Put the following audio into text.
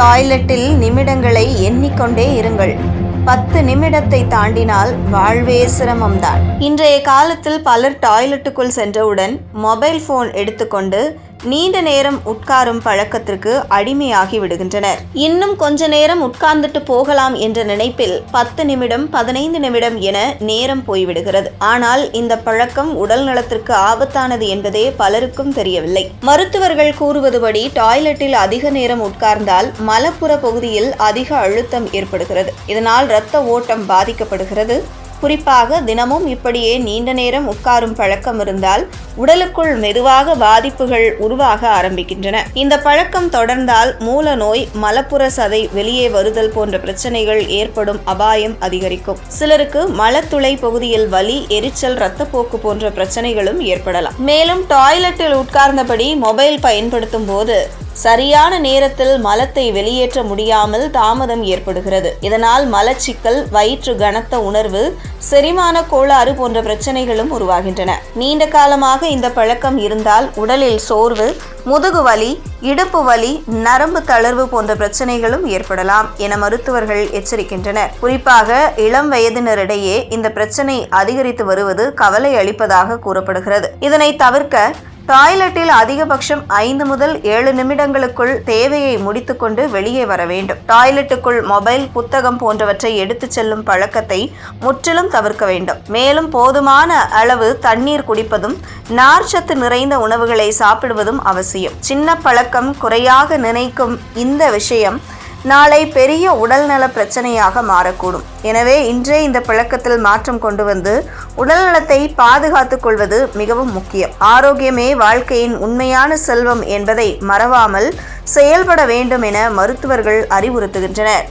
டாய்லெட்டில் நிமிடங்களை எண்ணிக்கொண்டே இருங்கள். பத்து நிமிடத்தை தாண்டினால் வாழ்வே சிரமம்தான். இன்றைய காலத்தில் பலர் டாய்லெட்டுக்குள் சென்றவுடன் மொபைல் ஃபோன் எடுத்துக்கொண்டு நீண்ட நேரம் உட்காரும் பழக்கத்திற்கு அடிமையாகி விடுகின்றனர். இன்னும் கொஞ்ச நேரம் உட்கார்ந்துட்டு போகலாம் என்ற நினைப்பில் பத்து நிமிடம் பதினைந்து நிமிடம் என நேரம் போய்விடுகிறது. ஆனால் இந்த பழக்கம் உடல் நலத்திற்கு ஆபத்தானது என்பதே பலருக்கும் தெரியவில்லை. மருத்துவர்கள் கூறுவதுபடி டாய்லெட்டில் அதிக நேரம் உட்கார்ந்தால் மலப்புற பகுதியில் அதிக அழுத்தம் ஏற்படுகிறது. இதனால் இரத்த ஓட்டம் பாதிக்கப்படுகிறது. குறிப்பாக தினமும் இப்படியே நீண்ட நேரம் உட்காரும் பழக்கம் இருந்தால் உடலுக்குள் மெதுவாக பாதிப்புகள் உருவாக ஆரம்பிக்கின்றன. இந்த பழக்கம் தொடர்ந்தால் மூல நோய் மலப்புற சதை வெளியே வருதல் போன்ற பிரச்சனைகள் ஏற்படும் அபாயம் அதிகரிக்கும். சிலருக்கு மலத்துளை பகுதியில் வலி எரிச்சல் இரத்தப்போக்கு போன்ற பிரச்சனைகளும் ஏற்படலாம். மேலும் டாய்லெட்டில் உட்கார்ந்தபடி மொபைல் பயன்படுத்தும் போது சரியான நேரத்தில் மலத்தை வெளியேற்ற முடியாமல் தாமதம் ஏற்படுகிறது. இதனால் மலச்சிக்கல் வயிற்று கனத்த உணர்வு செரிமான கோளாறு போன்ற பிரச்சனைகளும் உருவாகின்றன. நீண்ட காலமாக இந்த பழக்கம் இருந்தால் உடலில் சோர்வு முதுகு வலி இடுப்பு வலி நரம்பு தளர்வு போன்ற பிரச்சனைகளும் ஏற்படலாம் என மருத்துவர்கள் எச்சரிக்கின்றனர். குறிப்பாக இளம் வயதினரிடையே இந்த பிரச்சனை அதிகரித்து வருவது கவலை அளிப்பதாக கூறப்படுகிறது. இதனை தவிர்க்க டாய்லெட்டில் அதிகபட்சம் ஐந்து முதல் ஏழு நிமிடங்களுக்குள் தேவையை முடித்துக்கொண்டு வெளியே வர வேண்டும். டாய்லெட்டுக்குள் மொபைல் புத்தகம் போன்றவற்றை எடுத்துச் செல்லும் பழக்கத்தை முற்றிலும் தவிர்க்க வேண்டும். மேலும் போதுமான அளவு தண்ணீர் குடிப்பதும் நார்ச்சத்து நிறைந்த உணவுகளை சாப்பிடுவதும் அவசியம். சின்ன பழக்கம் குறையாக நினைக்கும் இந்த விஷயம் நாளை பெரிய உடல்நல பிரச்சனையாக மாறக்கூடும். எனவே இன்றே இந்த பழக்கத்தில் மாற்றம் கொண்டு வந்து உடல்நலத்தை பாதுகாத்துக் கொள்வது மிகவும் முக்கியம். ஆரோக்கியமே வாழ்க்கையின் உண்மையான செல்வம் என்பதை மறவாமல் செயல்பட வேண்டும் என மருத்துவர்கள் அறிவுறுத்துகின்றனர்.